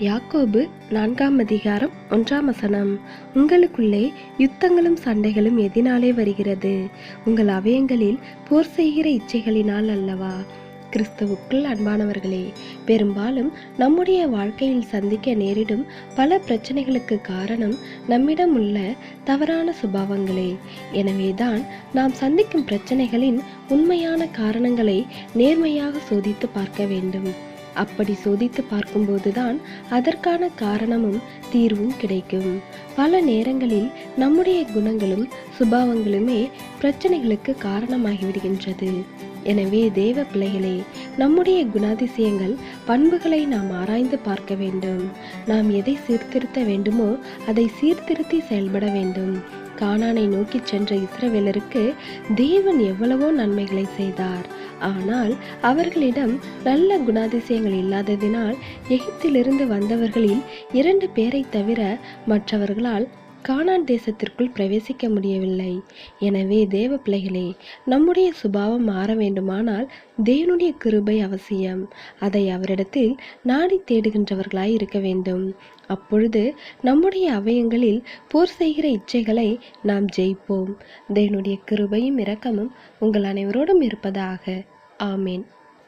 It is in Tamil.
யாக்கோபு நான்காம் அதிகாரம் ஒன்றாம் வசனம். உங்களுக்குள்ளே யுத்தங்களும் சண்டைகளும் எதினாலே வருகிறது. உங்கள் அவயங்களில் போர் செய்கிற இச்சைகளினால் அல்லவா? கிறிஸ்துவுக்குள் அன்பானவர்களே பெரும்பாலும் நம்முடைய வாழ்க்கையில் சந்திக்க நேரிடும் பல பிரச்சனைகளுக்கு காரணம் நம்மிடம் உள்ள தவறான சுபாவங்களே. எனவேதான் நாம் சந்திக்கும் பிரச்சனைகளின் உண்மையான காரணங்களை நேர்மையாக சோதித்து பார்க்க வேண்டும். அப்படி சோதித்து பார்க்கும்போதுதான் அதற்கான காரணமும் தீர்வும் கிடைக்கும். பல நேரங்களில் நம்முடைய குணங்களும் சுபாவங்களுமே பிரச்சனைகளுக்கு காரணமாகிவிடுகின்றது. எனவே தேவ பிள்ளைகளே நம்முடைய குணாதிசயங்கள் பண்புகளை நாம் ஆராய்ந்து பார்க்க வேண்டும். நாம் எதை சீர்திருத்த வேண்டுமோ அதை சீர்திருத்தி செயல்பட வேண்டும். கானானை நோக்கி சென்ற இஸ்ரவேலருக்கு தேவன் எவ்வளவோ நன்மைகளை செய்தார். ஆனால் அவர்களிடம் நல்ல குணாதிசயங்கள் இல்லாததினால் எகிப்திலிருந்து வந்தவர்களில் இரண்டு பேரை தவிர மற்றவர்களால் கானான் தேசத்திற்குள் பிரவேசிக்க முடியவில்லை. எனவே தேவ பிள்ளைகளே நம்முடைய சுபாவம் மாற வேண்டுமானால் தேவனுடைய கிருபை அவசியம். அதை அவரிடத்தில் நாடி தேடுகின்றவர்களாய் இருக்க வேண்டும். அப்பொழுது நம்முடைய அவயங்களில் போர் செய்கிற இச்சைகளை நாம் ஜெயிப்போம். தேவனுடைய கிருபையும் இரக்கமும் உங்கள் அனைவரோடும் இருப்பதாக. ஆமேன்.